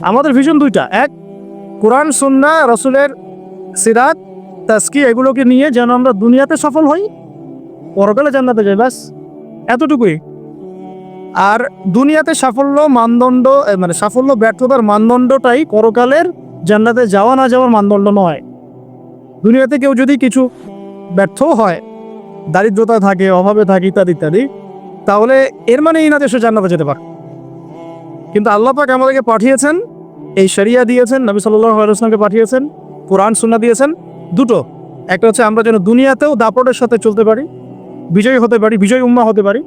আমাদের ভিশন দুইটা। এক, কোরআন, সুন্না, রসুলের সিরাত তাস্কি এগুলোকে নিয়ে যেন আমরা দুনিয়াতে সফল হই, পরকালে জান্নাতে যাই, ব্যাস। এতটুকুই। আর দুনিয়াতে সাফল্য, মানদণ্ড মানে সাফল্য, ব্যর্থতার মানদণ্ডটাই পরকালের জান্নাতে যাওয়া না যাওয়ার মানদণ্ড নয়। দুনিয়াতে কেউ যদি কিছু ব্যর্থ হয় দারিদ্রতা থাকে, অভাবে থাকে ইত্যাদি ইত্যাদি, তাহলে এর মানে এই না সে জান্নাতে যেতে পারে কিন্তু আল্লাহ পাক আমাদেরকে পাঠিয়েছেন, এই শরিয়া দিয়েছেন, নবী ওয়াসাল্লামকে পাঠিয়েছেন, কোরআন সুন্না দিয়েছেন, দুটো। একটা হচ্ছে আমরা যেন দুনিয়াতেও দাপটের সাথে চলতে পারি, বিজয়ী হতে পারি, বিজয়ী উম্মা হতে পারি,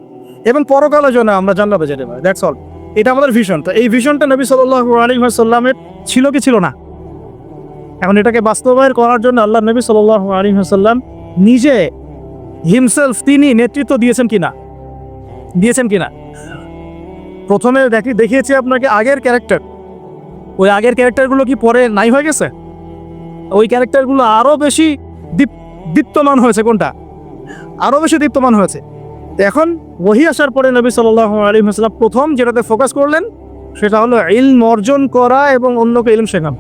এবং পরকালে যেন আমরা জান্নাতে যেতে পারি দ্যাটস অল এটা আমাদের ভিশন তো এই ভিশনটা নবী ওয়াসাল্লামের ছিল কি ছিল না? এখন এটাকে বাস্তবায়ন করার জন্য আল্লাহ নবী সাল্লাল্লাহু আলাইহি ওয়াসাল্লাম নিজে হিমসেলফ তিনি নেতৃত্ব দিয়েছেন কিনা? দিয়েছেন কিনা? প্রথমে দেখি, দেখিয়েছি আপনাকে আগের ক্যারেক্টার ওই আগের ক্যারেক্টারগুলো কি পরে নাই হয়ে গেছে? ওই ক্যারেক্টারগুলো আরও বেশি দীপ দীপ্তমান হয়েছে, কোনটা? আরও বেশি দীপ্তমান হয়েছে। এখন ওহি আসার পরে নবী সাল্লাহ হাসলাম প্রথম যেটাতে ফোকাস করলেন, সেটা হলো ইলম অর্জন করা এবং অন্যকে ইলম শেখানো।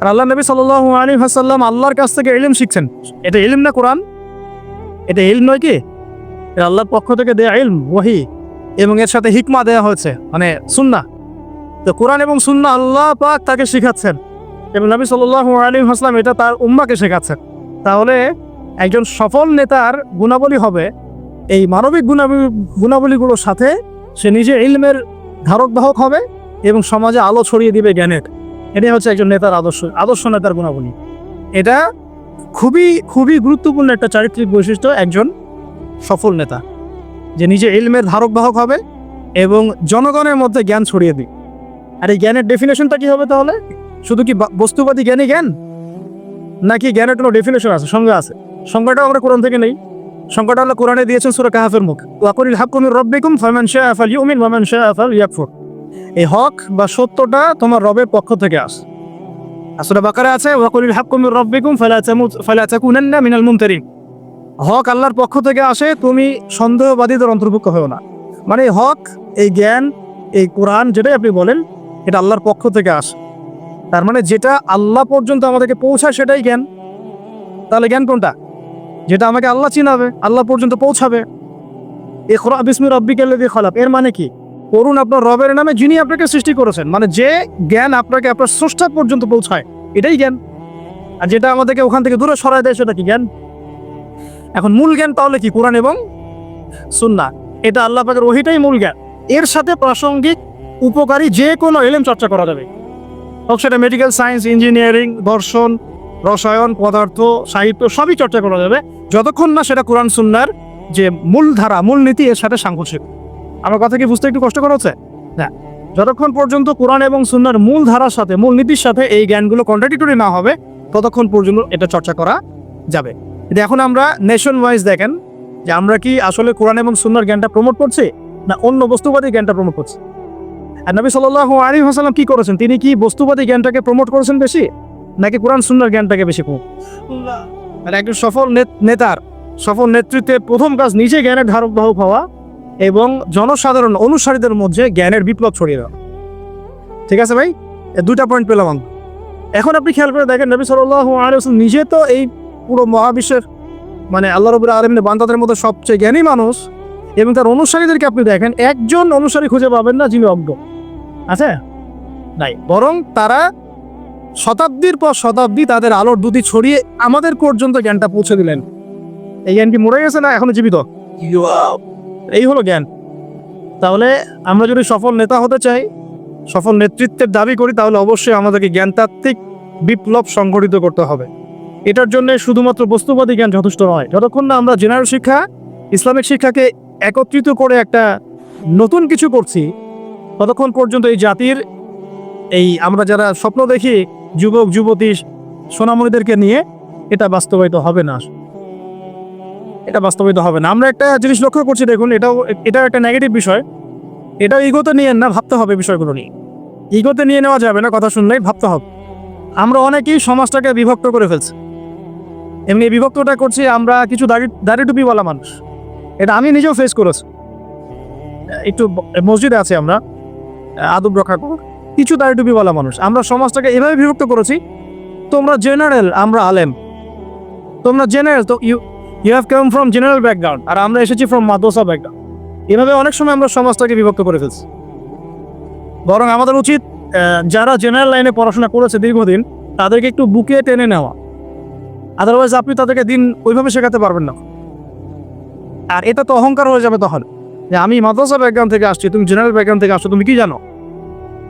আর আল্লাহ নবী সাল্লাহ আলী হাসাল্লাম আল্লাহর কাছ থেকে ইলম শিখছেন। এটা ইলম না কোরআন? এটা ইলম নয় কি? আল্লাহর পক্ষ থেকে দেয়া ইলম, ওহি। এবং এর সাথে হিকমা দেয়া হয়েছে মানে সুন্না তো কোরআন এবং সুন্না আল্লাহ পাক তাকে শেখাচ্ছেন। এবং নবী সাল্লাল্লাহু আলী হাসলাম এটা তার উম্মাকে শেখাচ্ছেন। তাহলে একজন সফল নেতার গুণাবলী হবে এই মানবিক গুণাবলী, গুণাবলীগুলোর সাথে সে নিজে ইলমের ধারক বাহক হবে এবং সমাজে আলো ছড়িয়ে দিবে জ্ঞানের। এটাই হচ্ছে একজন নেতার আদর্শ আদর্শ নেতার গুণাবলী। এটা খুবই খুবই গুরুত্বপূর্ণ একটা চারিত্রিক বৈশিষ্ট্য একজন সফল নেতা। যে নিজে ইলমের ধারক বাহক হবে এবং জনগণের মধ্যে জ্ঞান ছড়িয়ে দিই আর এই জ্ঞানের ডেফিনেশনটা কি হবে তাহলে? শুধু কি বস্তুবাদী জ্ঞানই জ্ঞান? নাকি জ্ঞানের কোনো ডেফিনেশন আছে? সংজ্ঞা আছে। সংজ্ঞাটাও আমরা কোরআন থেকে নেই। সংজ্ঞাটা হলো কোরআনে দিয়েছেন সুরা কাহাফের মুখ। ওয়াকুরিল হাক্কুমির রব্বিকুম ফামান শাআ ফালইউমিন ওয়া মান শাআ ফালইয়াকফুর। এই হক বা সত্যটা তোমার রবের পক্ষ থেকে আস। আসলে বাকারে আছে ওয়াকুরিল হাক্কুমির রব্বিকুম ফালা তামুত, ফালা তাকুনান্না মিনাল মুমতারিন। হক আল্লাহর পক্ষ থেকে আসে, তুমি সন্দেহবাদীদের অন্তর্ভুক্ত হও না। মানে হক, এই জ্ঞান, এই কোরআন যেটাই আপনি বলেন, এটা আল্লাহর পক্ষ থেকে আসে। তার মানে যেটা আল্লাহ পর্যন্ত আমাদেরকে পৌঁছায় সেটাই জ্ঞান। তাহলে জ্ঞান কোনটা? যেটা আমাকে আল্লাহ চিনাবে, আল্লাহ পর্যন্ত পৌঁছাবে। এ খোরা বিসমি রব্বিকাল্লাদি খলাপ এর মানে কি? করুন আপনার রবের নামে যিনি আপনাকে সৃষ্টি করেছেন। মানে যে জ্ঞান আপনাকে, আপনার স্রষ্টা পর্যন্ত পৌঁছায়, এটাই জ্ঞান। আর যেটা আমাদেরকে ওখান থেকে দূরে সরায় দেয়, সেটা কি জ্ঞান? এখন মূল জ্ঞান তাহলে কি? কোরআন এবং সুন্না এটা আল্লাহ পাকের ওহিটাই মূল জ্ঞান। এর সাথে প্রাসঙ্গিক, উপকারী যে কোনো এলেম চর্চা করা যাবে। হোক সেটা মেডিকেল সায়েন্স ইঞ্জিনিয়ারিং দর্শন, রসায়ন, পদার্থ, সাহিত্য, সবই চর্চা করা যাবে। যতক্ষণ না সেটা কোরআন সুন্নার যে মূল ধারা, মূল নীতি, এর সাথে সাংঘর্ষিক। আমার কথা কি বুঝতে একটু কষ্ট করা হচ্ছে? না। যতক্ষণ পর্যন্ত কোরআন এবং সুন্নার মূল ধারার সাথে, মূল নীতির সাথে এই জ্ঞানগুলো কন্ট্রাডিক্টরি না হবে, ততক্ষণ পর্যন্ত এটা চর্চা করা যাবে। কিন্তু এখন আমরা নেশন ওয়াইজ দেখেন যে আমরা কি আসলে কোরআন এবং সুন্নার জ্ঞানটা প্রমোট করছি, না অন্য বস্তুবাদী জ্ঞানটা প্রমোট করছি? আর নবী সাল্লাহ আলী হাসালাম কি করেছেন? তিনি কি বস্তুবাদী জ্ঞানটাকে প্রমোট করেছেন বেশি, নাকি কোরআন সুন্নার জ্ঞানটাকে বেশি প্রমোট একজন সফল নেত- নেতার, সফল নেতৃত্বে প্রথম কাজ নিজে জ্ঞানের ধারক বাহক হওয়া এবং জনসাধারণ অনুসারীদের মধ্যে জ্ঞানের বিপ্লব ছড়িয়ে দেওয়া। ঠিক আছে ভাই? এ দুইটা পয়েন্ট পেলাম এখন আপনি খেয়াল করে দেখেন, নবী সাল্লাহ আলিয়াল্লাম নিজে তো এই পুরো মহাবিশ্বের মানে আল্লাহ রবুল্লা আলমিনের বান্দাদের মধ্যে সবচেয়ে জ্ঞানী মানুষ এবং তার অনুসারীদেরকে আপনি দেখেন একজন অনুসারী খুঁজে পাবেন না যিনি অজ্ঞ। আছে? নাই। বরং তারা শতাব্দীর পর শতাব্দী তাদের আলোর দুটি ছড়িয়ে আমাদের পর্যন্ত জ্ঞানটা পৌঁছে দিলেন। এই জ্ঞান কি মরে গেছে না এখনও জীবিত? এই হলো জ্ঞান। তাহলে আমরা যদি সফল নেতা হতে চাই সফল নেতৃত্বের দাবি করি তাহলে অবশ্যই আমাদেরকে জ্ঞানতাত্ত্বিক বিপ্লব সংগঠিত করতে হবে। এটার জন্য শুধুমাত্র বস্তুবাদী জ্ঞান যথেষ্ট নয়। যতক্ষণ না আমরা জেনারেল শিক্ষা, ইসলামিক শিক্ষাকে একত্রিত করে একটা নতুন কিছু করছি, ততক্ষণ পর্যন্ত এই জাতির, এই আমরা যারা স্বপ্ন দেখি যুবক, যুবতী, সোনামণিদেরকে নিয়ে, এটা বাস্তবায়িত হবে না। এটা বাস্তবায়িত হবে না। আমরা একটা জিনিস লক্ষ্য করছি, দেখুন, এটাও এটাও একটা নেগেটিভ বিষয়। এটাও ইগোতে নিয়ে না, ভাবতে হবে বিষয়গুলো নিয়ে। ইগোতে নিয়ে নেওয়া যাবে না, কথা শুনলেই ভাবতে হবে। আমরা অনেকেই সমাজটাকে বিভক্ত করে ফেলছি। এমনি বিভক্তটা করছি, আমরা কিছু দাড়ি দাড়ি টুপিওয়ালা মানুষ। এটা আমি নিজেও ফেস করেছি। একটু মসজিদে আছি আমরা, আদব রক্ষা কিছু দাড়ি টুপিওয়ালা মানুষ। আমরা সমাজটাকে এভাবে বিভক্ত করেছি, তোমরা জেনারেল আমরা আলেম। তোমরা জেনারেল তো you you have come from general background আর আমরা এসেছি ফ্রম মাদ্রাসা ব্যাকগ্রাউন্ড এভাবে অনেক সময় আমরা সমাজটাকে বিভক্ত করে ফেলছি। বরং আমাদের উচিত যারা জেনারেল লাইনে পড়াশোনা করেছে দীর্ঘদিন, তাদেরকে একটু বুকে টেনে নেওয়া। আদারওয়াইজ আপনি তাদেরকে দিন ওইভাবে শেখাতে পারবেন না। আর এটা তো অহংকার হয়ে যাবে তখন। যে আমি মাদ্রাসা ব্যাকগ্রাউন্ড থেকে আসছি, তুমি জেনারেল ব্যাকগ্রাউন্ড থেকে আসছো, তুমি কি জানো?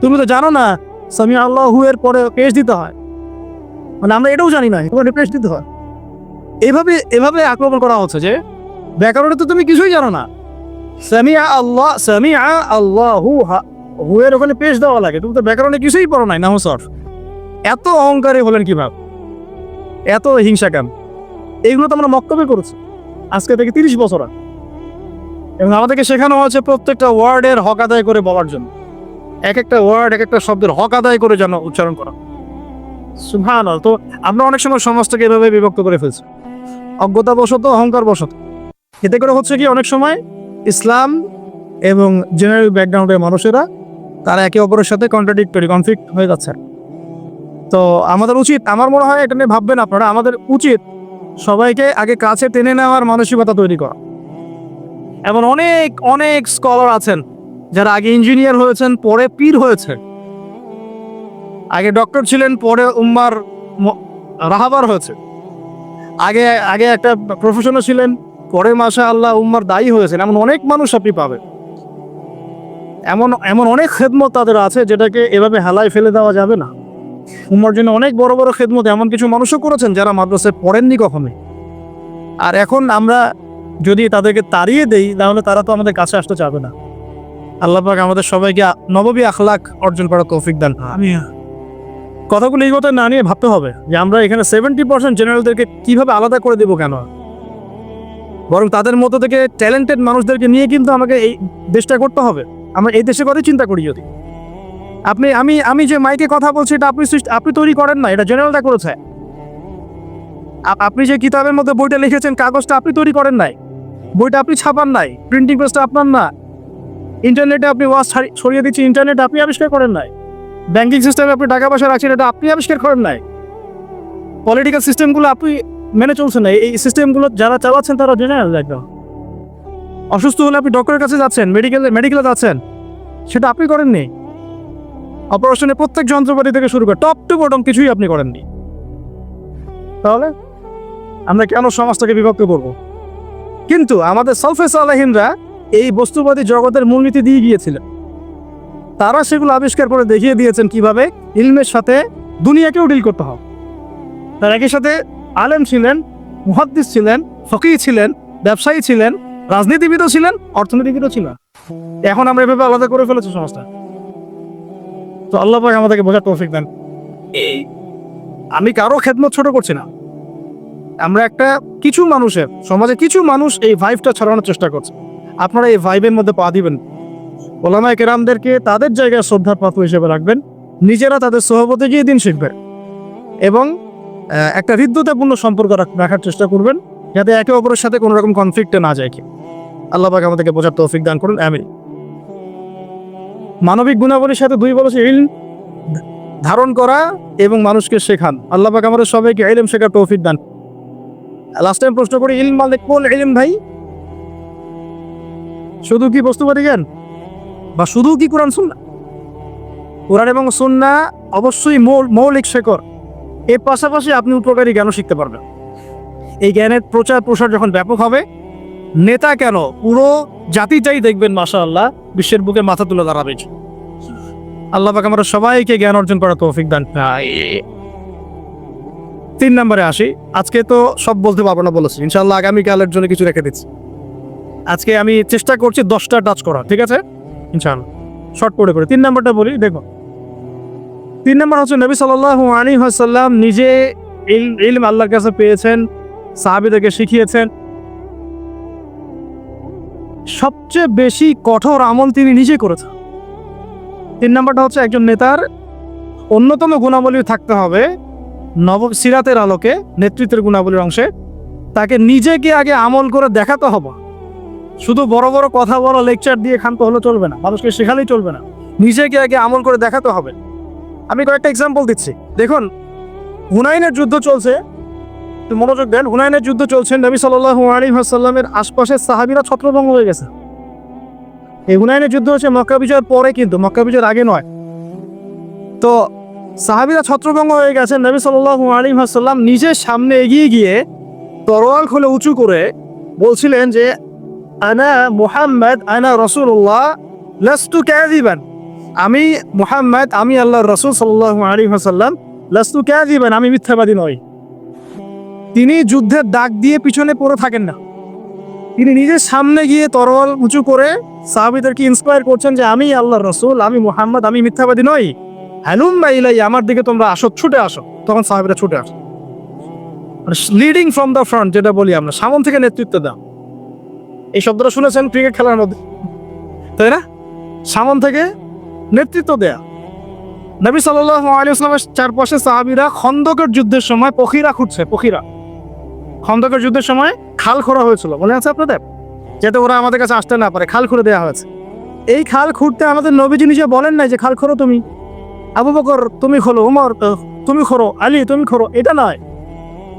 তুমি তো জানো না, সামি আল্লাহু এর পরে পেশ দিতে হয়। মানে আমরা এটাও জানি না তোমার পেশ দিতে হয়। এভাবে এভাবে আক্রমণ করা হচ্ছে যে, ব্যাকরণে তো তুমি কিছুই জানো না। সামিয়া আল্লাহ আল্লাহু হা- হু এর ওখানে পেশ দেওয়া লাগে। তুমি তো ব্যাকরণে কিছুই পড়ো নাই নাহ সর। এত অহংকারী হলেন কীভাবে? এত হিংসা কেন? এইগুলো তো আমরা মক্তব্য করেছি। আজকে থেকে তিরিশ বছর আগে। এবং আমাদেরকে শেখানো হয়েছে প্রত্যেকটা ওয়ার্ডের হক আদায় করে বলার জন্য। এক একটা ওয়ার্ড, এক একটা শব্দের হক আদায় করে যেন উচ্চারণ করা সুভান তো আমরা অনেক সময় সমাজটাকে এভাবে বিভক্ত করে ফেলছি। অহংকার বশত এতে করে হচ্ছে কি, অনেক সময় ইসলাম এবং জেনারেল ব্যাকগ্রাউন্ডের মানুষেরা, তারা একে অপরের সাথে কন্ট্রাডিক্টরি কনফ্লিক্ট হয়ে যাচ্ছে। তো আমাদের উচিত, আমার মনে হয় এটা নিয়ে ভাববেন আপনারা, আমাদের উচিত সবাইকে আগে কাছে টেনে নেওয়ার মানসিকতা তৈরি করা। এমন অনেক অনেক স্কলার আছেন যারা আগে ইঞ্জিনিয়ার হয়েছেন, পরে পীর হয়েছে। আগে ডক্টর ছিলেন, পরে উম্মার রাহাবার হয়েছে। আগে আগে একটা প্রফেশনে ছিলেন, পরে মাসা আল্লাহ উম্মার দায়ী হয়েছেন। এমন অনেক মানুষ আপনি পাবেন। এমন এমন অনেক খেদমত তাদের আছে যেটাকে এভাবে হেলায় ফেলে দেওয়া যাবে না। উম্মার জন্য অনেক বড় বড় খেদমত এমন কিছু মানুষও করেছেন যারা মাদ্রাসায় পড়েননি কখনোই। আর এখন আমরা যদি তাদেরকে তাড়িয়ে দেই তাহলে তারা তো আমাদের কাছে আসতে চাবে না। আল্লাহ পাক আমাদের সবাইকে নববী আখলাক অর্জন করার তৌফিক দান। কথাগুলো এই কথা না নিয়ে ভাবতে হবে যে আমরা এখানে সেভেন্টি পার্সেন্ট জেনারেলদেরকে কীভাবে আলাদা করে দেবো কেন? বরং তাদের মতো থেকে ট্যালেন্টেড মানুষদেরকে নিয়ে কিন্তু আমাকে এই দেশটা করতে হবে। আমরা এই দেশের কথাই চিন্তা করি যদি। আপনি, আমি আমি যে মাইকে কথা বলছি এটা আপনি আপনি তৈরি করেন না, এটা জেনারেলটা করেছে। আপ- আপনি যে কিতাবের মধ্যে বইটা লিখেছেন, কাগজটা আপনি তৈরি করেন নাই। বইটা আপনি ছাপান নাই প্রিন্টিং প্রেসটা আপনার না। ইন্টারনেটে আপনি ওয়াজ ছড়িয়ে দিচ্ছি ইন্টারনেট আপনি আবিষ্কার করেন নাই। ব্যাংকিং সিস্টেমে আপনি টাকা পয়সা রাখছেন, এটা আপনি আবিষ্কার করেন নাই। পলিটিক্যাল সিস্টেমগুলো আপনি মেনে চলছেন না, এই সিস্টেমগুলো যারা চালাচ্ছেন, তারা জেনারেল একদম। অসুস্থ হলে আপনি ডক্টরের কাছে যাচ্ছেন মেডিকেলে মেডিকেলে যাচ্ছেন, সেটা আপনি করেননি। অপারেশনের প্রত্যেক যন্ত্রপাতি থেকে শুরু করে টপ টু বটম কিছুই আপনি করেননি। তাহলে আমরা কেন সমাজটাকে বিভক্ত করব? কিন্তু আমাদের সলফেস আলাহিনরা এই বস্তুবাদী জগতের মূলনীতি দিয়ে গিয়েছিলেন। তারা সেগুলো আবিষ্কার করে দেখিয়ে দিয়েছেন কীভাবে ইলমের সাথে দুনিয়াকেও ডিল করতে হবে তার একই সাথে আলেম ছিলেন, মুহাদ্দিস ছিলেন, ফকিহ ছিলেন, ব্যবসায়ী ছিলেন, রাজনীতিবিদও ছিলেন, অর্থনীতিবিদও ছিলেন। এখন আমরা এভাবে আলাদা করে ফেলেছি সমাজটা। তো আল্লাহ পাক আমাদেরকে বোঝার তৌফিক দেন। আমি কারও খেদমত ছোট করছি না। আমরা একটা কিছু মানুষের সমাজে কিছু মানুষ এই ভাইবটা ছড়ানোর চেষ্টা করছে। আপনারা এই ভাইবের মধ্যে পা দিবেন। ওলামায় কেরামদেরকে তাদের জায়গায় শ্রদ্ধার পাত্র হিসেবে রাখবেন। নিজেরা তাদের সহপতি গিয়ে দিন শিখবেন এবং একটা হৃদ্যতাপূর্ণ সম্পর্ক রাখ- রাখার চেষ্টা করবেন। যাতে একে অপরের সাথে কোনো রকম কনফ্লিক্টে না যায় কি। আল্লাহ পাক আমাদেরকে বোঝার তৌফিক দান করুন। আমি মানবিক গুণাবলীর সাথে দুই বলেছে ইল ধারণ করা এবং মানুষকে শেখান। আল্লাহ পাক আমাদের সবাইকে ইলম শেখার তৌফিক দান। লাস্ট টাইম প্রশ্ন করি, ইলম মালিক কোন ইলম ভাই? শুধু কি বস্তুবাদী জ্ঞান? বা শুধু কি কোরআন সুন্না? কোরআন এবং সুন্না অবশ্যই মৌল- মৌলিক শেকর এর পাশাপাশি আপনি উপকারী জ্ঞানও শিখতে পারবেন। এই জ্ঞানের প্রচার প্রসার যখন ব্যাপক হবে নেতা কেন? পুরো জাতিটাই দেখবেন মাশা আল্লাহ বিশ্বের বুকে মাথা তুলে দাঁড়াবে। আল্লাহ পাক আমরা সবাইকে জ্ঞান অর্জন করার তৌফিক দান তিন নম্বরে আসি। আজকে তো সব বলতে পারব না বলেছি। ইনশাল্লাহ আগামীকালের জন্য কিছু রেখে দিচ্ছি। আজকে আমি চেষ্টা করছি দশটা টাচ করা ঠিক আছে? ইনশাল্লাহ শর্ট করে করে। তিন নম্বরটা বলি দেখো তিন নম্বর হচ্ছে নবী সাল্লাল্লাহু আলী হাসাল্লাম নিজে ইল- ইলম আল্লাহর কাছে পেয়েছেন সাহাবিদেরকে শিখিয়েছেন। সবচেয়ে বেশি কঠোর আমল তিনি নিজে করেছেন। তিন নম্বরটা হচ্ছে একজন নেতার অন্যতম গুণাবলী থাকতে হবে। নব সিরাতের আলোকে নেতৃত্বের গুণাবলীর অংশে তাকে নিজেকে আগে আমল করে দেখাতে হবে। শুধু বড় বড় কথা বলা লেকচার দিয়ে ক্ষান্ত হলে চলবে না, মানুষকে শেখালেই চলবে না। নিজেকে আগে আমল করে দেখাতে হবে। আমি কয়েকটা এক্সাম্পল দিচ্ছি। দেখুন, হুনাইনের যুদ্ধ চলছে। মনোযোগ দেন। হুনাইনের যুদ্ধ চলছে। নবী আলাইহি ওয়াসাল্লামের আশপাশের সাহাবীরা ছত্রভঙ্গ হয়ে গেছে। এই হুনাইনের যুদ্ধ হচ্ছে মক্কা বিজয়ের পরে কিন্তু, মক্কা বিজয়ের আগে নয়। তো সাহাবীরা ছত্রভঙ্গ হয়ে গেছে। নবী সাল্লাল্লাহু আলাইহি ওয়াসাল্লাম নিজের সামনে এগিয়ে গিয়ে তরোয়াল খুলে উঁচু করে বলছিলেন যে, আনা মুহাম্মদ, আনা রসুল্লাহ লাস্তু ক্যাদিবান আমি মুহাম্মদ, আমি আল্লাহ রসুল সাল্লাল্লাহু আলাইহি ওয়াসাল্লাম, লাস্তু ক্যাদিবান আমি মিথ্যাবাদী নই। তিনি যুদ্ধের দাগ দিয়ে পিছনে পড়ে থাকেন না। তিনি নিজের সামনে গিয়ে তরল উঁচু করে সাহাবিদেরকে ইন্সপায়ার করছেন যে, আমি আল্লাহ রসুল, আমি মোহাম্মদ, আমি মিথ্যাবাদী নই। হ্যালুম বা ইলাই আমার দিকে তোমরা আসো, ছুটে আসো। তখন সাহাবিরা ছুটে আসো। লিডিং ফ্রম দ্য ফ্রন্ট যেটা বলি আমরা, সামন থেকে নেতৃত্ব দাও। এই শব্দটা শুনেছেন ক্রিকেট খেলার মধ্যে? তাই না? সামন থেকে নেতৃত্ব দেয়া। নবী সাল্লাহ আলী আসলামের চারপাশে সাহাবিরা খন্দকের যুদ্ধের সময় পখিরা খুঁজছে, পখিরা। খন্দকের যুদ্ধের সময় খাল খোঁড়া হয়েছিল। মনে আছে আপনাদের? যাতে ওরা আমাদের কাছে আসতে না পারে, খাল খুঁড়ে দেওয়া হয়েছে। এই খাল খুঁড়তে আমাদের নবীজি নিজে বলেন নাই যে, খাল খোঁড়ো তুমি। আবু বকর, তুমি খোলো। উমর তুমি খোরো আলী, তুমি খোরো এটা নয়।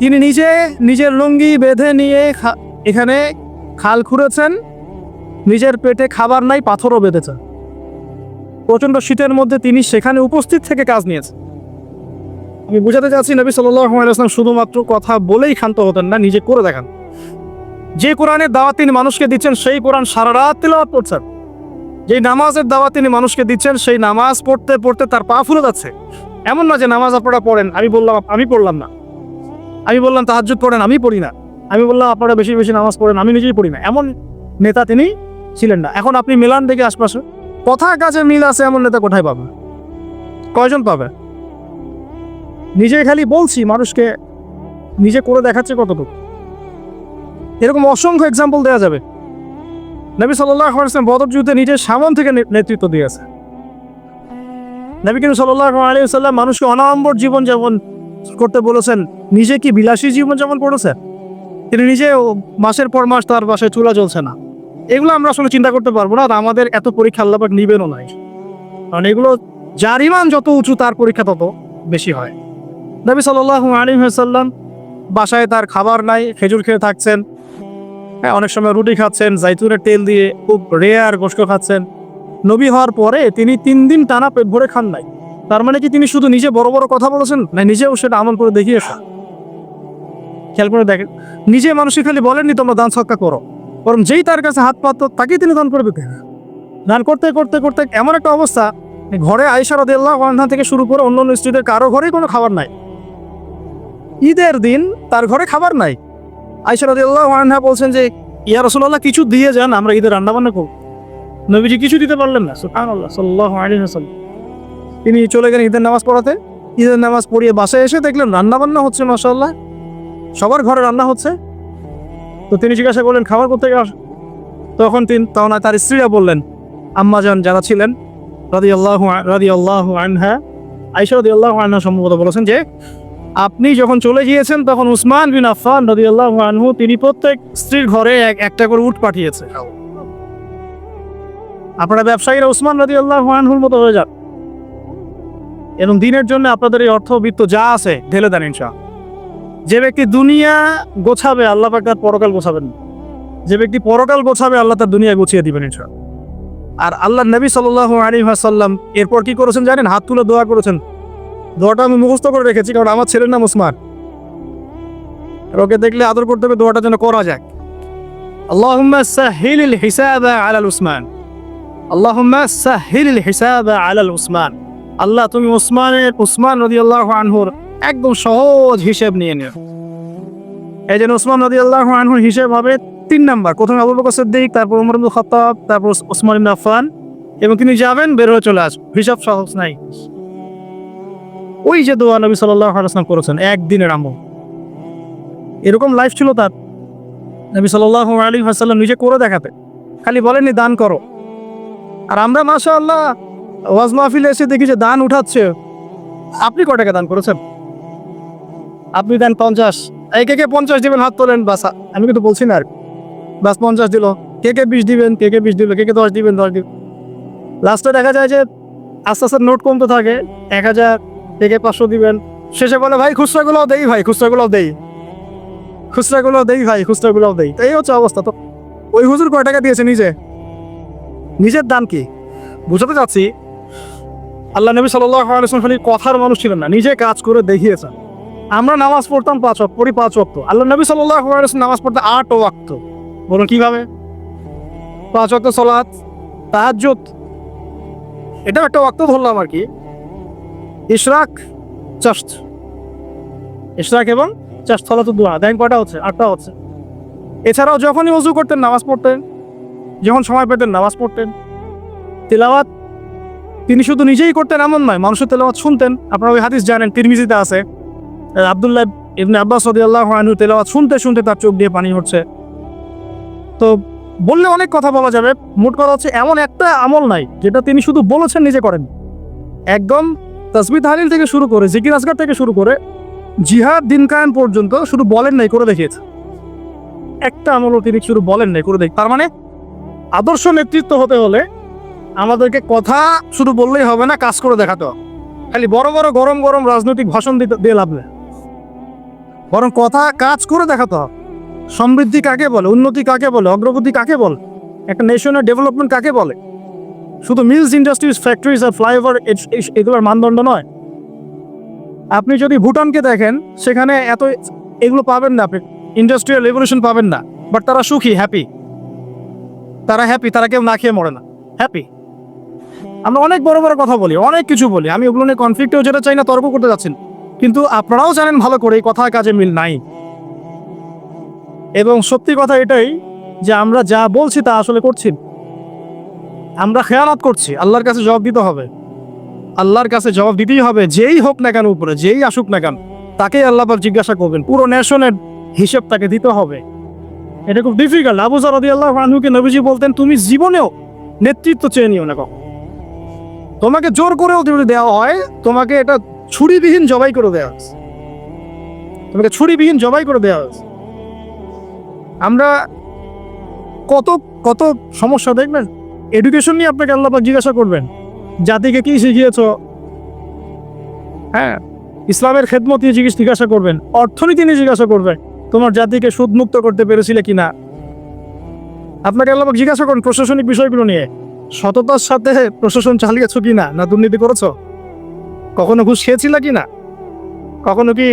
তিনি নিজে নিজের লুঙ্গি বেঁধে নিয়ে এখানে খাল খুঁড়েছেন। নিজের পেটে খাবার নাই, পাথরও বেঁধেছেন। প্রচণ্ড শীতের মধ্যে তিনি সেখানে উপস্থিত থেকে কাজ নিয়েছেন। আমি বুঝাতে চাচ্ছি নবী সাল্লাম শুধুমাত্র কথা বলেই ক্ষান্ত হতেন না, নিজে করে দেখান। যে কোরআনের দাওয়াত তিনি মানুষকে দিচ্ছেন, সেই কোরআন সারা রাত তেলাওয়াত করছেন। যে নামাজের দাওয়াত তিনি মানুষকে দিচ্ছেন, সেই নামাজ পড়তে পড়তে তার পা ফুলে যাচ্ছে। এমন না যে নামাজ আপনারা পড়েন, আমি বললাম, আমি পড়লাম না। আমি বললাম, তাহাজ্জুদ পড়েন, আমি পড়ি না। আমি বললাম, আপনারা বেশি বেশি নামাজ পড়েন, আমি নিজেই পড়ি না। এমন নেতা তিনি ছিলেন না। এখন আপনি মিলান দেখে আশপাশে কথা কাছে মিল আছে এমন নেতা কোথায় পাবে? কয়জন পাবে? নিজে খালি বলছি, মানুষকে নিজে করে দেখাচ্ছে কতটুকু। এরকম অসংখ্য এক্সাম্পল দেওয়া যাবে। নবী সাল্লাহ বদর যুদ্ধে নিজের সামন থেকে নেতৃত্ব দিয়েছে। নবী কিন্তু সাল্লাহ আলী সাল্লাম মানুষকে অনাম্বর জীবন যেমন করতে বলেছেন, নিজে কি বিলাসী জীবনযাপন করেছেন? তিনি নিজে মাসের পর মাস তার বাসায় চুলা জ্বলছে না। এগুলো আমরা আসলে চিন্তা করতে পারব না, আর আমাদের এত পরীক্ষা আল্লাপাক নিবেনও নাই। কারণ এগুলো যার ইমান যত উঁচু, তার পরীক্ষা তত বেশি হয়। নবী সাল্লাহ আলী সাল্লাম বাসায় তার খাবার নাই, খেজুর খেয়ে থাকছেন। হ্যাঁ অনেক সময় রুটি খাচ্ছেন, জাইতুনের তেল দিয়ে খুব রেয়ার গোস্ত খাচ্ছেন। নবী হওয়ার পরে তিনি তিন দিন টানা পেট ভরে খান নাই। তার মানে কি তিনি শুধু নিজে বড় বড় কথা বলেছেন, না নিজেও সেটা আমল করে দেখিয়ে দেখিয়েছেন? খেয়াল করে দেখেন, নিজে মানুষকে খালি বলেননি, তোমরা দান সৎকা করো। বরং যেই তার কাছে হাত পাত তাকেই তিনি দান করে দিতেন। দান করতে করতে করতে এমন একটা অবস্থা, ঘরে আয়সা রদিয়াল্লাহ আনহা থেকে শুরু করে অন্য অন্য স্ত্রীদের কারও ঘরেই কোনো খাবার নাই। ঈদের দিন তার ঘরে খাবার নাই। রদিয়াল্লাহ আনহা বলছেন যে, ইয়া রসুল্লাহ কিছু দিয়ে যান, আমরা ঈদের রান্না বান্না করব। নবীজি কিছু দিতে পারলেন না, সুবহানাল্লাহ, সাল্লাল্লাহু আলাইহি ওয়াসাল্লাম। তিনি চলে গেলেন ঈদের নামাজ পড়াতে। ঈদের নামাজ পড়িয়ে বাসায় এসে দেখলেন রান্না বান্না হচ্ছে মাসাল্লাহ সবার ঘরে রান্না হচ্ছে। তো তিনি জিজ্ঞাসা করলেন, খাবার কোথেকে আস তখন তিনি তখন তার স্ত্রীরা বললেন আম্মাজান যারা ছিলেন রাদি আল্লাহ রাদি আল্লাহ আনহা আইসা আল্লাহ আনহা সম্ভবত বলেছেন যে আপনি যখন চলে গিয়েছেন, তখন উসমান বিন আফফান রাদি আল্লাহ আনহু, তিনি প্রত্যেক স্ত্রীর ঘরে এক, একটা করে উট পাঠিয়েছে। আপনারা ব্যবসায়ীরা উসমান রাদি আল্লাহ আনহুর মতো হয়ে যান। এবং দিনের জন্য আপনাদের এই অর্থবিত্ত যা আছে, ঢেলে দেন ইনশা যে ব্যক্তি দুনিয়া গোছাবে, আল্লাহ পাক তার পরকাল গোছাবেন যে ব্যক্তি পরকাল গোছাবে, আল্লাহ তার দুনিয়া গুছিয়ে দিবেন ইনশা আর আল্লাহ নবী সাল্লাহ আলী সাল্লাম এরপর কি করেছেন জানেন? হাত তুলে দোয়া করেছেন। দোয়াটা আমি মুখস্থ করে রেখেছি, কারণ আমার ছেলের নাম উসমান ওকে দেখলে আদর করতে হবে, দোয়াটা যেন করা যাক আল্লাহুম্মা সাহিল হিসাব আলাল উসমান আল্লাহুম্মা সাহিল হিসাব আলাল উসমান আল্লাহ, তুমি উসমানের উসমান নদী আল্লাহ আনহুর একদম সহজ হিসেব নিয়ে নিও। এই জন্য উসমান নদী আল্লাহ আনহুর হিসেব হবে তিন নাম্বার। প্রথমে আবু বকর সিদ্দিক, তারপর উমর ইবনুল খাত্তাব, তারপর ওসমান ইবনে আফফান, এবং তিনি যাবেন, বের হয়ে চলে আসবেন হিসাব সহজ নাই। ওই যে দোয়া নবী সাল্লাল্লাহু আলাইহি করেছেন একদিনের আমল। এরকম লাইফ ছিল তার। নবী সাল্লাল্লাহু আলাইহি ওয়াসাল্লাম নিজে করে দেখাতে। খালি বলেননি, দান করো। আর আমরা, মাশাআল্লাহ, ওয়াজ মাহফিলে এসে দেখি যে দান উঠাচ্ছে। আপনি কয় টাকা দান করেছেন? আপনি দেন পঞ্চাশ। কে কে পঞ্চাশ দিবেন, হাত তোলেন, বাস। আমি কিন্তু বলছি না আর বাস পঞ্চাশ দিল। কে কে বিশ দিবেন, কে কে বিশ দিল কে কে দশ দিবেন দশ দিবেন লাস্টে দেখা যায় যে আস্তে আস্তে নোট কমতে থাকে। এক হাজার থেকে পাঁচশো দিবেন। শেষে বলে, ভাই, খুচরাগুলোও দেই, ভাই, খুচরাগুলোও দেই। খুচরাগুলোও দেই, ভাই, খুচরাগুলোও দেই। তো এই হচ্ছে অবস্থা। তো ওই হুজুর কয় টাকা দিয়েছে নিজে? নিজের দান কি? বুঝাতে চাচ্ছি, আল্লাহ নবী সাল্লাহ খালি কথার মানুষ ছিলেন না, নিজে কাজ করে দেখিয়েছেন। আমরা নামাজ পড়তাম পাঁচ ওয়াক্ত, পড়ি পাঁচ ওয়াক্ত। আল্লাহ নবী সাল্লাহ নামাজ পড়তে আট ওয়াক্ত। বলুন কীভাবে? পাঁচ ওয়াক্ত সলাৎ, তাহাজ্জুদ। এটাও একটা ওয়াক্ত ধরলাম আর কি। ইশরাক চাষ্ট ইশরাক এবং চাষ্ট সলাতুদ দোয়া। দেন কয়টা হচ্ছে? আটটা হচ্ছে। এছাড়াও যখনই ওযু করতেন, নামাজ পড়তেন, যখন সময় পেতেন, নামাজ পড়তেন। তেলাওয়াত তিনি শুধু নিজেই করতেন, এমন নয়, মানুষের তেলাওয়াত শুনতেন। আপনারা ওই হাদিস জানেন, তিরমিজিতে আছে। আবদুল্লাহ ইবনে আব্বাস রাদিয়াল্লাহু আনহু তেলাওয়াত শুনতে শুনতে তার চোখ দিয়ে পানি হচ্ছে। তো বললে অনেক কথা বলা যাবে। মোট কথা হচ্ছে, এমন একটা আমল নাই, যেটা তিনি শুধু বলেছেন, নিজে করেন। একদম তসবি তাহলিল থেকে শুরু করে জিকির আসগার থেকে শুরু করে জিহাদ দিন পর্যন্ত শুধু বলেন নাই, করে দেখিয়েছে। একটা আমলও তিনি শুধু বলেন নাই, করে দেখ তার মানে আদর্শ নেতৃত্ব হতে হলে আমাদেরকে কথা শুধু বললেই হবে না, কাজ করে দেখাতে হবে। খালি বড় বড় গরম গরম রাজনৈতিক ভাষণ দিতে দিয়ে লাভ নেই। বরং কথা, কাজ করে দেখাতে হবে। সমৃদ্ধি কাকে বলে? উন্নতি কাকে বলে? অগ্রগতি কাকে বলে? একটা নেশনের ডেভেলপমেন্ট কাকে বলে? শুধু মিলস ইন্ডাস্ট্রিজ ফ্যাক্টরিজ আর ফ্লাইওভার এগুলোর মানদণ্ড নয়। আপনি যদি ভুটানকে দেখেন, সেখানে এত এগুলো পাবেন না আপনি। ইন্ডাস্ট্রিয়াল রেভলিউশন পাবেন না। বাট তারা সুখী হ্যাপি তারা হ্যাপি তারা কেউ না খেয়ে মরে না। হ্যাপি আমরা অনেক বড় বড় কথা বলি, অনেক কিছু বলি। আমি ওগুলো নিয়ে কনফ্লিক্টেও যেটা চাই না, তর্ক করতে যাচ্ছেন কিন্তু আপনারাও জানেন ভালো করে, এই কথা কাজে মিল নাই। এবং সত্যি কথা এটাই যে আমরা যা বলছি তা আসলে করছি। আমরা খেয়ানত করছি, আল্লাহর কাছে জবাব দিতে হবে। আল্লাহর কাছে জবাব দিতেই হবে, যেই হোক না কেন উপরে, যেই আসুক না কেন, তাকেই আল্লাহ পাক জিজ্ঞাসা করবেন। পুরো ন্যাশনের হিসেব তাকে দিতে হবে। এটা খুব ডিফিকাল্ট আবু সারদি আল্লাহ আনহুকে নবীজি বলতেন, তুমি জীবনেও নেতৃত্ব চেয়ে নিও না কখন তোমাকে জোর করেও যদি দেওয়া হয়, তোমাকে এটা ছুরিবিহীন জবাই করে দেওয়া হয়েছে। তোমাকে ছুরিবিহীন জবাই করে দেওয়া হয়েছে। আমরা কত কত সমস্যা, দেখবেন? এডুকেশন নিয়ে আপনাকে আল্লাপাক জিজ্ঞাসা করবেন, জাতিকে কি শিখিয়েছ? হ্যাঁ ইসলামের খেদমত নিয়ে জিজ্ঞেস করবেন, অর্থনীতি নিয়ে জিজ্ঞাসা করবেন, তোমার জাতিকে সুদমুক্ত করতে পেরেছিলে কিনা? আপনাকে আল্লাপাক জিজ্ঞাসা করুন প্রশাসনিক বিষয়গুলো নিয়ে। সততার সাথে প্রশাসন চালিয়েছ কিনা না না দুর্নীতি করেছ? কখনো ঘুষ খেয়েছিল কিনা? কখনো কি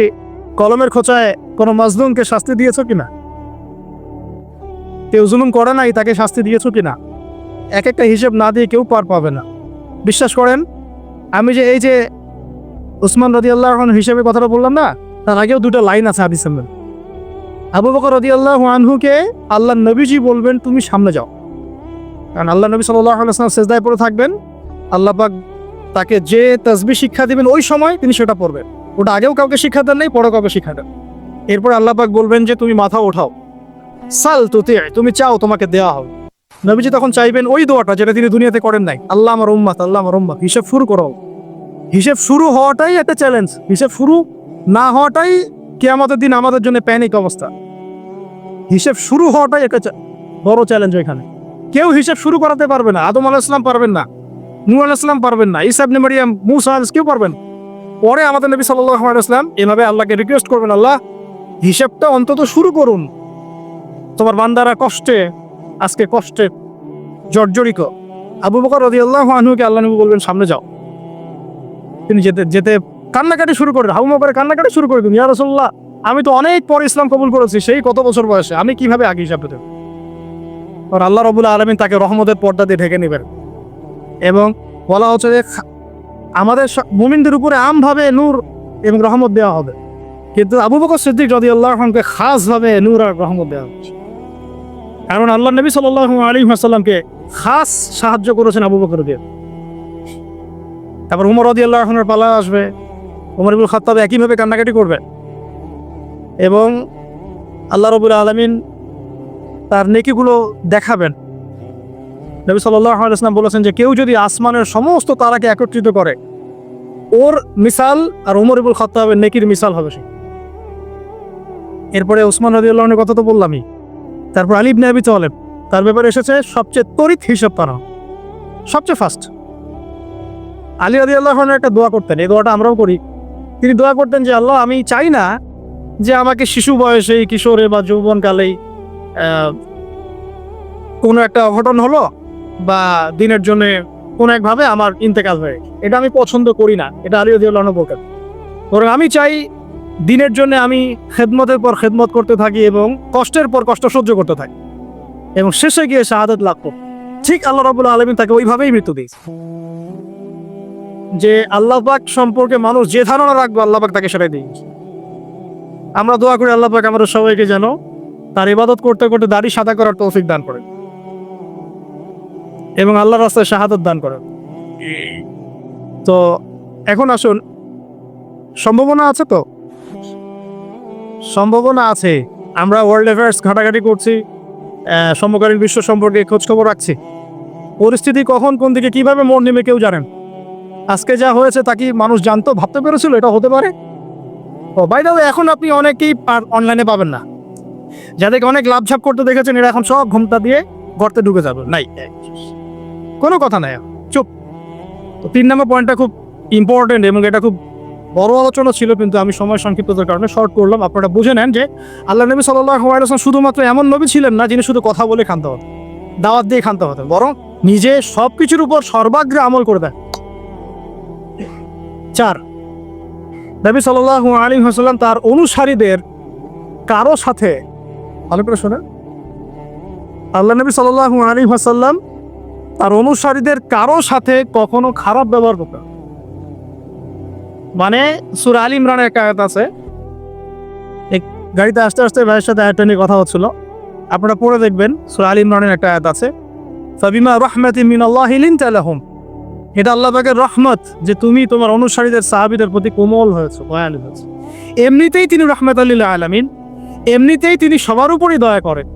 কলমের খোঁচায় কোনো মাজলুমকে শাস্তি দিয়েছ কিনা? কেউ জুলুম করে নাই, তাকে শাস্তি দিয়েছ কিনা? এক একটা হিসেব না দিয়ে কেউ পার পাবে না। বিশ্বাস করেন, আমি যে এই যে উসমান রদি আল্লাহ হিসেবে কথাটা বললাম না, তার আগেও দুটো লাইন আছে হাদিসের। আবু বকর রদি আল্লাহ আনহুকে আল্লাহ নবীজি বলবেন, তুমি সামনে যাও। কারণ আল্লাহ নবী সাল্লাম সেজদায় পড়ে থাকবেন, আল্লাহ পাক তাকে যে তসবি শিক্ষা দিবেন ওই সময় তিনি সেটা পড়বেন। ওটা আগেও কাউকে শিক্ষা দেন নাই পরে কাউকে শিক্ষা দেন। এরপর আল্লাহ পাক বলবেন যে, তুমি মাথা ওঠাও। সাল তুতে তুমি চাও তোমাকে দেওয়া হবে। নবীজি তখন চাইবেন, ওই দোয়াটা যেটা তিনি দুনিয়াতে করেন নাই, আল্লাহ আমার উম্মাত, আল্লাহ আমার উম্মাত, হিসেব শুরু করো। হিসেব শুরু হওয়াটাই একটা চ্যালেঞ্জ হিসেব শুরু না হওয়াটাই কেয়ামতের দিন আমাদের জন্য প্যানিক অবস্থা। হিসেব শুরু হওয়াটাই একটা বড় চ্যালেঞ্জ ওইখানে কেউ হিসেব শুরু করাতে পারবে না, আদম আলাইসলাম পারবেন না নূ আলাইসলাম পারবেন না ইসাবনে মারিয়াম, মুসা কেউ পারবেন পরে আমাদের নবী সাল্লাহ এভাবে আল্লাহকে রিকোয়েস্ট করবেন, আল্লাহ, হিসেবটা অন্তত শুরু করুন। তোমার বান্দারা কষ্টে আজকে কষ্টে জর্জরিত। আবু বকর রদিয়াল্লাহ আনহুকে আল্লাহ নবী বলবেন, সামনে যাও। তিনি যেতে যেতে কান্নাকাটি শুরু করে আবু বকর কান্নাকাটি শুরু করে দিন ইয়া রাসূলুল্লাহ, আমি তো অনেক পরে ইসলাম কবুল করেছি, সেই কত বছর বয়সে? আমি কীভাবে আগে হিসাব দেব আর আল্লাহ রবুল্লা আলমিন তাকে রহমতের পর্দা দিয়ে ঢেকে নেবেন। এবং বলা হচ্ছে যে, আমাদের মুমিনদের উপরে আমভাবে নূর এবং রহমত দেওয়া হবে। কিন্তু আবু বকর সিদ্দিক রদি আল্লাহকে খাসভাবে নূর আর রহমত দেওয়া হচ্ছে। কারণ আল্লাহ নবী সাল আলী আসাল্লামকে খাস সাহায্য করেছেন আবু বকর দিয়ে তারপর উমর রদি আল্লাহনের পালা আসবে। উমর ইবুল খাত্তাব একইভাবে কান্নাকাটি করবে। এবং আল্লাহ রবুল আলমিন তার নেকিগুলো দেখাবেন। নবী সাল্লাহ আলাইসলাম বলেছেন যে, কেউ যদি আসমানের সমস্ত তারাকে একত্রিত করে, ওর মিসাল আর উমর ইবুল খত্তাবের নেকির মিসাল হবে সে। এরপরে ওসমান রদিউল্লাহনের কথা তো বললামই। তারপর আলিব ইবনে আবি তার ব্যাপারে এসেছে সবচেয়ে তড়িৎ হিসাব তারা। সবচেয়ে ফার্স্ট আলী আদি আল্লাহ একটা দোয়া করতেন, এই দোয়াটা আমরাও করি। তিনি দোয়া করতেন যে, আল্লাহ, আমি চাই না যে আমাকে শিশু বয়সেই কিশোরে বা যৌবনকালেই কোনো একটা অঘটন হলো বা দিনের জন্য কোনো একভাবে আমার ইন্তেকাল হয়ে এটা আমি পছন্দ করি না। এটা আলী আদি আল্লাহ বলতেন। বরং আমি চাই দিনের জন্য আমি খেদমতের পর খেদমত করতে থাকি এবং কষ্টের পর কষ্ট সহ্য করতে থাকি। এবং শেষে গিয়ে শাহাদত লাভ করব। ঠিক আল্লাহ রাবুল আলমিন তাকে ওইভাবেই মৃত্যু দিয়েছে। যে আল্লাহ পাক সম্পর্কে মানুষ যে ধারণা রাখব, আল্লাহ পাক তাকে সেটাই দিয়েছে। আমরা দোয়া করি আল্লাহ পাক আমাদের সবাইকে যেন তার ইবাদত করতে করতে দাড়ি সাদা করার তৌফিক দান করেন এবং আল্লাহর রাস্তায় শাহাদত দান করেন তো এখন আসুন, সম্ভাবনা আছে তো? সম্ভাবনা আছে। আমরা ওয়ার্ল্ড অ্যাফেয়ার্স ঘাটাঘাটি করছি। সমকালীন বিশ্ব সম্পর্কে খোঁজখবর রাখছি। পরিস্থিতি কখন, কোন দিকে, কীভাবে মোড় নেমে কেউ জানেন। আজকে যা হয়েছে তা কি মানুষ জানতো, ভাবতে পেরেছিল? এটা হতে পারে। ও বাই দ্য এখন আপনি অনেকেই অনলাইনে পাবেন না। যাদেরকে অনেক লাভঝাপ করতে দেখেছেন, এরা এখন সব ঘুমটা দিয়ে গর্তে ঢুকে যাবে। নাই। কোনো কথা নাই। চুপ। তো তিন নম্বর পয়েন্টটা খুব ইম্পর্টেন্ট এবং এটা খুব বড় আলোচনা ছিল, কিন্তু আমি সময় সংক্ষিপ্ততার কারণে শর্ট করলাম আপনারা বুঝে নেন যে আল্লাহ নবী সাল্লাহ শুধুমাত্র এমন নবী ছিলেন না, যিনি শুধু কথা বলে খানতে হতেন, দাওয়াত দিয়ে খানতে হতেন, বরং নিজে সব কিছুর উপর সর্বাগ্রে আমল করে দেন চার, নবী সাল্লাহ আলী হাসাল্লাম তার অনুসারীদের কারও সাথে, ভালো করে শোনেন, আল্লাহ নবী সাল্লাহ আলী হাসাল্লাম তার অনুসারীদের কারও সাথে কখনো খারাপ ব্যবহার করতেন। মানে সুর আল ইমরানের একটা আয়াত আছে। গাড়িতে আস্তে আস্তে ভাইয়ের সাথে আয়াতটা নিয়ে কথা হচ্ছিল। আপনারা পড়ে দেখবেন সুর আল ইমরানের একটা আয়াত আছে। ফাবিমা রহমাতি মিন আল্লাহ লিনতালাহুম এটা আল্লাহ পাকের রহমত যে তুমি তোমার অনুসারীদের, সাহাবীদের প্রতি কোমল হয়েছো, দয়ালু হয়েছো। এমনিতেই তিনি রহমত আল্লাহ আলামিন। এমনিতেই তিনি সবার উপরই দয়া করেন।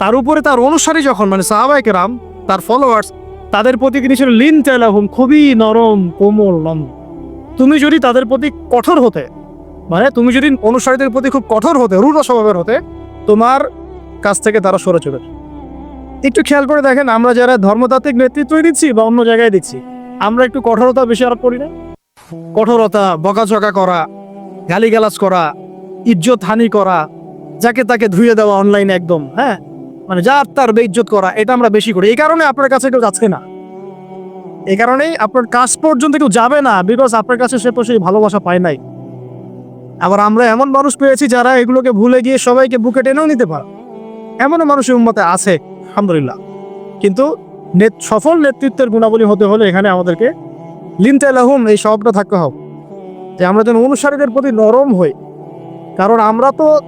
তার উপরে তার অনুসারী যখন মানে সাহাবাইকে রাম তার ফলোয়ার্স তাদের প্রতি তিনি ছিল লিন তেলাহুম খুবই নরম, কোমল, নম্র। তুমি যদি তাদের প্রতি কঠোর হতে মানে তুমি যদি অনুসারীদের প্রতি খুব কঠোর হতে, রূঢ় স্বভাবের হতে, তোমার কাছ থেকে তারা সরে চলে একটু খেয়াল করে দেখেন, আমরা যারা ধর্মতাত্ত্বিক নেতৃত্ব দিচ্ছি বা অন্য জায়গায় দিচ্ছি, আমরা একটু কঠোরতা বেশি আরোপ করি না? কঠোরতা, বকাঝকা করা, গালিগালাজ করা, ইজ্জত হানি করা, যাকে তাকে ধুয়ে দেওয়া অনলাইনে একদম হ্যাঁ? মানে যার তার বেইজ্জত করা, এটা আমরা বেশি করি। এই কারণে আপনার কাছে কেউ যাচ্ছে না। এই কারণেই আপনার কাছ পর্যন্ত কেউ যাবে না বিকজ আপনার কাছে সে তো সেই ভালোবাসা পায় নাই। আবার আমরা এমন মানুষ পেয়েছি যারা এগুলোকে ভুলে গিয়ে সবাইকে বুকে টেনেও নিতে পারে। এমনও মানুষের উন্মতে আছে, আলহামদুলিল্লাহ। কিন্তু নেত- সফল নেতৃত্বের গুণাবলী হতে হলে এখানে আমাদেরকে লিনতে লাহুম, এই স্বভাবটা থাকতে হবে। যে আমরা যেন অনুসারীদের প্রতি নরম হই। কারণ আমরা তো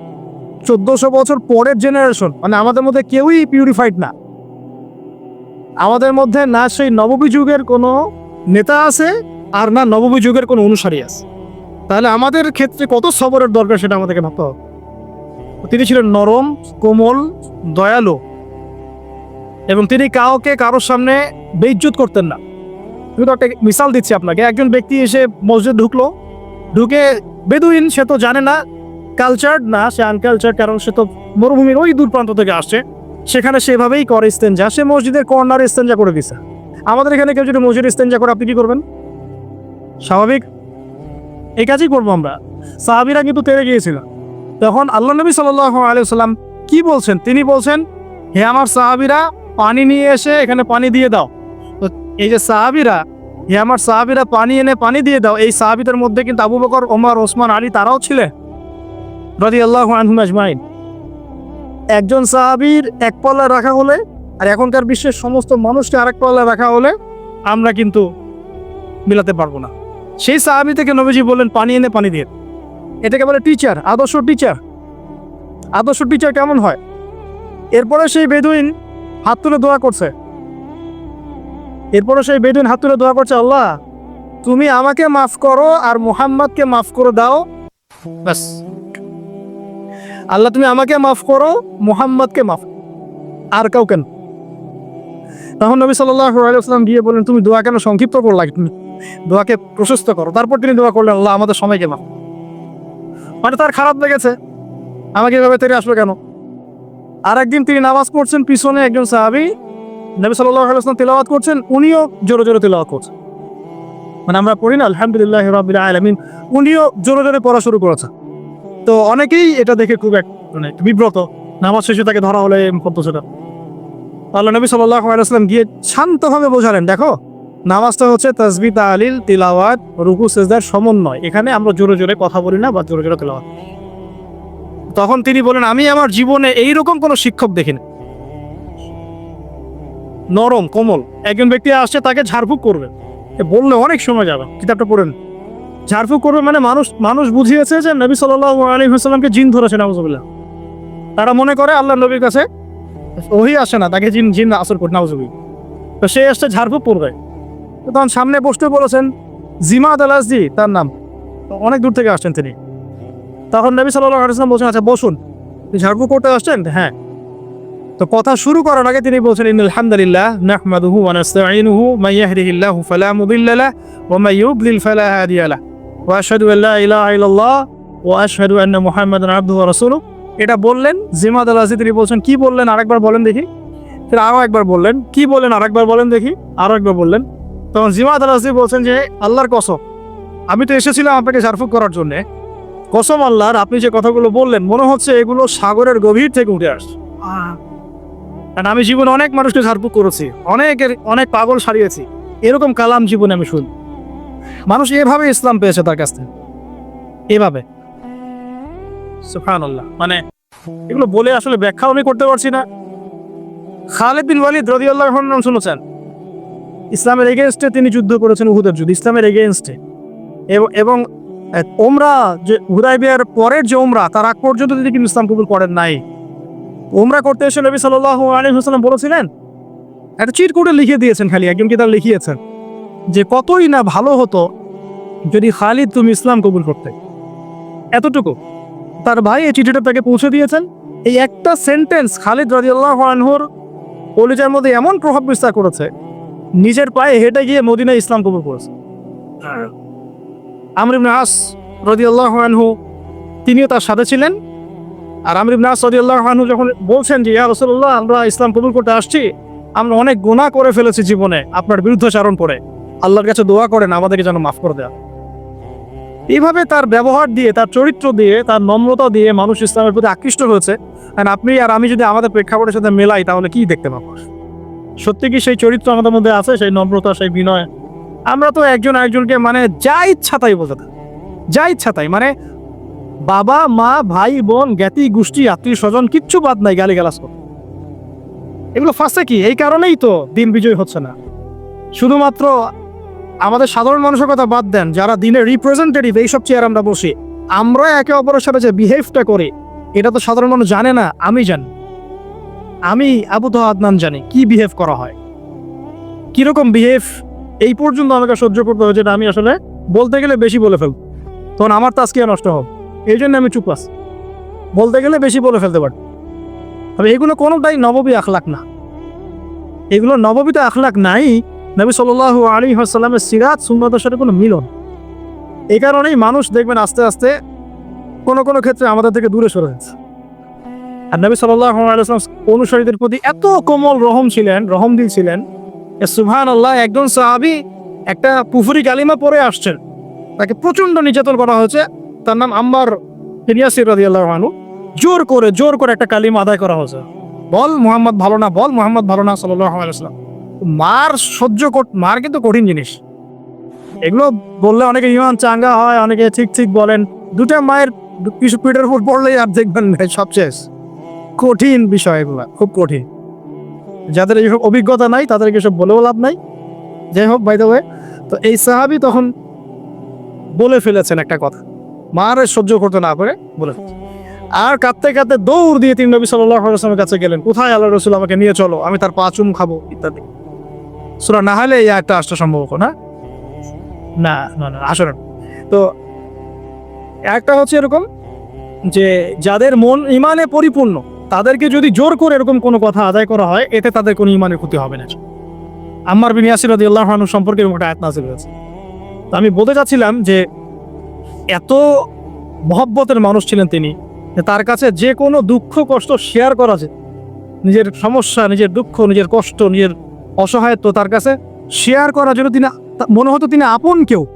চোদ্দশো বছর পরের জেনারেশন মানে আমাদের মধ্যে কেউই পিউরিফাইড না। আমাদের মধ্যে না সেই নববী যুগের কোনো নেতা আছে আর না নববী যুগের কোনো অনুসারী আছে। তাহলে আমাদের ক্ষেত্রে কত সবরের দরকার সেটা আমাদেরকে ভাবতে হবে। তিনি ছিলেন নরম, কোমল, দয়ালু এবং তিনি কাউকে কারোর সামনে বেইজ্জত করতেন না। আমি তো একটা মিসাল দিচ্ছি আপনাকে। একজন ব্যক্তি এসে মসজিদ ঢুকলো। ঢুকে বেদুইন, সে তো জানে না কালচার্ড না, সে আনকালচার কারণ সে তো মরুভূমির ওই দূর প্রান্ত থেকে আসছে। সেখানে সেভাবেই করে ইস্তেঞ্জা সে মসজিদের কর্নারে ইস্তেঞ্জা করে দিছে। আমাদের এখানে কেউ যদি মসজিদ ইস্তেঞ্জা করে, আপনি কি করবেন? স্বাভাবিক? এই কাজই করব আমরা। সাহাবিরা কিন্তু তেরে গিয়েছিল। তখন আল্লাহ নবী সাল্লাহ আলিয়াল্লাম কি বলছেন? তিনি বলছেন, হে আমার সাহাবিরা, পানি নিয়ে এসে এখানে পানি দিয়ে দাও। তো এই যে সাহাবিরা, হে আমার সাহাবিরা, পানি এনে পানি দিয়ে দাও। এই সাহাবিদের মধ্যে কিন্তু আবু বকর, ওমর, ওসমান, আলী তারাও ছিলেন। রাদি আল্লাহ আনহুম আজমাইন। একজন সাহাবীর এক পাল্লা রাখা হলে আর এখনকার বিশ্বের সমস্ত মানুষকে আরেক পাল্লা রাখা হলে আমরা কিন্তু মিলাতে পারব না। সেই সাহাবি থেকে নবীজি বললেন, পানি এনে পানি দিয়ে। এটাকে বলে টিচার আদর্শ টিচার আদর্শ টিচার কেমন হয়? এরপরে সেই বেদুইন হাত তুলে দোয়া করছে। এরপরে সেই বেদুইন হাত তুলে দোয়া করছে, আল্লাহ, তুমি আমাকে মাফ করো আর মুহাম্মদকে মাফ করে দাও। ব্যাস আল্লাহ, তুমি আমাকে মাফ করো, মুহাম্মদকে মাফ আর কাউকে না। তখন নবী সাল্লাম গিয়ে বললেন, তুমি দোয়া কেন সংক্ষিপ্ত করলা তুমি? দোয়াকে প্রশস্ত করো। তারপর তিনি দোয়া করলেন, আল্লাহ, আমাদের সময়কে মাফ মানে তার খারাপ লেগেছে। আমাকে এভাবে তেরে আসলো কেন? আর একদিন তিনি নামাজ পড়ছেন, পিছনে একজন সাহাবি নবী সাল্লাম তিলাওয়াত করছেন, উনিও জোরে জোরে তিলাওয়াত করছেন। মানে আমরা পড়ি না, আলহামদুলিল্লাহ উনিও জোরে জোরে পড়া শুরু করেছে তো অনেকেই এটা দেখে খুব এক মানে বিব্রত। নামাজ শেষে তাকে ধরা হলে করতো সেটা। আল্লাহ নবী সাল্লাহ আলাইসলাম গিয়ে শান্তভাবে বোঝালেন, দেখো, নামাজটা হচ্ছে তসবি তালিল তিলাওয়াত, রুকু, সেজদার সমন্বয়। এখানে আমরা জোরে জোরে কথা বলি না বা জোরে জোরে তেলাওয়াত তখন তিনি বলেন, আমি আমার জীবনে এইরকম কোনো শিক্ষক দেখিনি। নরম, কোমল। একজন ব্যক্তি আসছে, তাকে ঝাড়ফুঁক করবে। বললে অনেক সময় যাবে। কিতাবটা পড়েন ঝাড়ফুঁক করবে মানে মানুষ মানুষ বুঝিয়েছে যে নবী সাল্লাহ আলী হাসলামকে জিন ধরেছে, নাউজুবিল্লাহ। তারা মনে করে আল্লাহ নবীর কাছে ওহি আসে না, তাকে জিন জিন আসর করে নাউজুবিল্লাহ। তো সে এসছে ঝাড়ফুঁক তো তখন সামনে বসতে বলেছেন জিমাদ আল আসদি তার নাম। অনেক দূর থেকে আসছেন তিনি। তখন নবী সাল্লাহ আলাইসলাম বলছেন আচ্ছা বসুন। ঝাড়ফুঁক করতে আসছেন? হ্যাঁ। তো কথা শুরু করার আগে তিনি বলছেন ইন আলহামদুলিল্লাহ নাহমাদুহু ওয়া নাস্তাঈনুহু, মান ইয়াহদিহিল্লাহু ফালা মুদিল্লা লাহ ওয়া ইউদ্লিল ফালা হাদিয়া লাহ ওয়া আশহাদু আল্লা ইলাহা ইল্লাল্লাহ ওয়া আশহাদু আন্না মুহাম্মাদান আবদুহু ওয়া রাসূলুহু। এটা বললেন জিমাদ আল তিনি বলছেন, কি বললেন? আরেকবার বলেন দেখি। তিনি আরও একবার বললেন, কি বললেন? আরেকবার বলেন দেখি। আরও একবার বললেন। তখন জিমাদ আল আসদি বলছেন যে, আল্লাহর কসম, আমি তো এসেছিলাম আপনাকে ঝাড়ফুঁক করার জন্যে। কসম আল্লাহর, আপনি যে কথাগুলো বললেন, মনে হচ্ছে এগুলো সাগরের গভীর থেকে উঠে আসছে। কারণ আমি জীবনে অনেক মানুষকে ঝাড়ফুঁক করেছি, অনেকের, অনেক পাগল সারিয়েছি। এরকম কালাম জীবনে আমি শুনি। মানুষ এভাবে ইসলাম পেয়েছে তার কাছ থেকে। এভাবে। সুফানুল্লাহ মানে এগুলো বলে আসলে ব্যাখ্যা আমি করতে পারছি না। খালেদ বিন ওয়ালিদ রদিউল্লাহ নাম শুনেছেন? ইসলামের এগেনস্টে তিনি যুদ্ধ করেছেন উহুদের যুদ্ধ, ইসলামের এগেনস্টে এবং ওমরা যে, হুদাইবিয়ার পরের যে ওমরা, তার আগ পর্যন্ত তিনি কিন্তু ইসলাম কবুল করেন নাই। ওমরা করতে এসে নবী সাল্লাহ আলী হাসলাম বলেছিলেন, একটা চিট কোটে লিখে দিয়েছেন খালি, একজন কি তার লিখিয়েছেন? যে কতই না ভালো হতো যদি খালিদ তুমি ইসলাম কবুল করতে। এতটুকু। তার ভাই এই চিঠিটা তাকে পৌঁছে দিয়েছেন। এই একটা সেন্টেন্স খালিদ রাজিয়াল্লাহ আনহুর কলিজার মধ্যে এমন প্রভাব বিস্তার করেছে, নিজের পায়ে হেঁটে গিয়ে মদিনায় ইসলাম কবুল করেছে। আমর ইবনে আস রাদিয়াল্লাহু আনহু, তিনিও তার সাথে ছিলেন। আর আমর ইবনে আস রাদিয়াল্লাহু আনহু যখন বলছেন যে, ইয়া রাসূলুল্লাহ, আমরা ইসলাম কবুল করতে আসছি, আমরা অনেক গুনাহ করে ফেলেছি জীবনে, আপনার বিরুদ্ধাচারণ করে। আল্লাহর কাছে দোয়া করেন, আমাদেরকে যেন মাফ করে দেয়া এইভাবে তার ব্যবহার দিয়ে, তার চরিত্র দিয়ে, তার নম্রতা দিয়ে মানুষ ইসলামের প্রতি আকৃষ্ট হয়েছে। আর আপনি আর আমি যদি আমাদের প্রেক্ষাপটের সাথে মেলাই, তাহলে কি দেখতে পাবো? সত্যি কি সেই চরিত্র আমাদের মধ্যে আছে, সেই নম্রতা, সেই বিনয়? আমরা তো একজন একজনকে মানে যা ইচ্ছা তাই বোঝাতে যা ইচ্ছা তাই মানে বাবা, মা, ভাই, বোন, জ্ঞাতি, গোষ্ঠী, আত্মীয়, স্বজন, কিচ্ছু বাদ নাই গালি গালাস এগুলো ফাঁসে কি? এই কারণেই তো দিন বিজয় হচ্ছে না। শুধুমাত্র আমাদের সাধারণ মানুষের কথা বাদ দেন, যারা দিনের রিপ্রেজেন্টেটিভ এইসব চেয়ার আমরা বসি আমরা একে অপরের সাথে যে বিহেভটা করি, এটা তো সাধারণ মানুষ জানে না, আমি জানি। আমি আবু তো আদনান জানি, কি বিহেভ করা হয়। কীরকম বিহেভ এই পর্যন্ত আমাকে সহ্য করতে হয়েছে যেটা আমি আসলে বলতে গেলে বেশি বলে ফেলব। তখন আমার তাস্কি নষ্ট হবে এই জন্য আমি চুপ আছি। বলতে গেলে বেশি বলে ফেলতে পারি তবে এগুলো কোনোটাই নববী আখলাক না। এগুলো নববীতে আখলাক নাই নবী সাল্লাহ আলী হাসাল্লামের সিরাত, সুন্নতের সাথে কোনো মিলন এই কারণেই মানুষ দেখবেন আস্তে আস্তে কোনো কোনো ক্ষেত্রে আমাদের থেকে দূরে সরে যাচ্ছে। আর নবী সাল্লাহ আলাইসলাম অনুসারীদের প্রতি এত কোমল রহম ছিলেন রহম দিল ছিলেন সুহান আল্লাহ একজন সাহাবি একটা পুফুরি কালিমা পরে আসছেন। তাকে প্রচণ্ড নির্যাতন করা হয়েছে। তার নাম আম্মার হিনিয়াসির রাজি আল্লাহ আনু জোর করে জোর করে একটা কালিমা আদায় করা হয়েছে। বল মোহাম্মদ ভালো না? বল মোহাম্মদ ভালো না? সাল্লাহ আলাইসলাম মার সহ্য মার কিন্তু কঠিন জিনিস। এগুলো বললে অনেকে ইমান চাঙ্গা হয়, অনেকে ঠিক ঠিক বলেন। দুটা মায়ের কিছু পিঠের উপর পড়লেই আর দেখবেন সব শেষ। কঠিন বিষয় এগুলো, খুব কঠিন। যাদের এইসব অভিজ্ঞতা নাই, তাদেরকে সব বলেও লাভ নাই। যাই হোক বাই ওয়ে তো এই সাহাবি তখন বলে ফেলেছেন একটা কথা। মার সহ্য করতে না পারে, বলে আর কাঁদতে কাঁদতে দৌড় দিয়ে তিনি নবী সাল্লামের কাছে গেলেন। কোথায় আল্লাহ রসুল আমাকে নিয়ে চলো, আমি তার পাচুম খাব, ইত্যাদি। সুরা না হলে একটা আসতে সম্ভব না। না না না, আসলে। তো একটা হচ্ছে এরকম যে, যাদের মন ইমানে পরিপূর্ণ, তাদেরকে যদি জোর করে এরকম কোনো কথা আদায় করা হয়, এতে তাদের কোনো ইমানের ক্ষতি হবে না। আম্মার বিন ইয়াসির রাদিয়াল্লাহু আনহু সম্পর্কে এরকম একটা আয়াত নাযিল হয়েছে। তো আমি বলতে চাচ্ছিলাম যে, এত মহব্বতের মানুষ ছিলেন তিনি তার কাছে যে কোনো দুঃখ, কষ্ট শেয়ার করা যেত নিজের সমস্যা, নিজের দুঃখ, নিজের কষ্ট, নিজের অসহায়ত্ব তার কাছে শেয়ার করার জন্য তিনি মনে হতো তিনি আপন কেউ।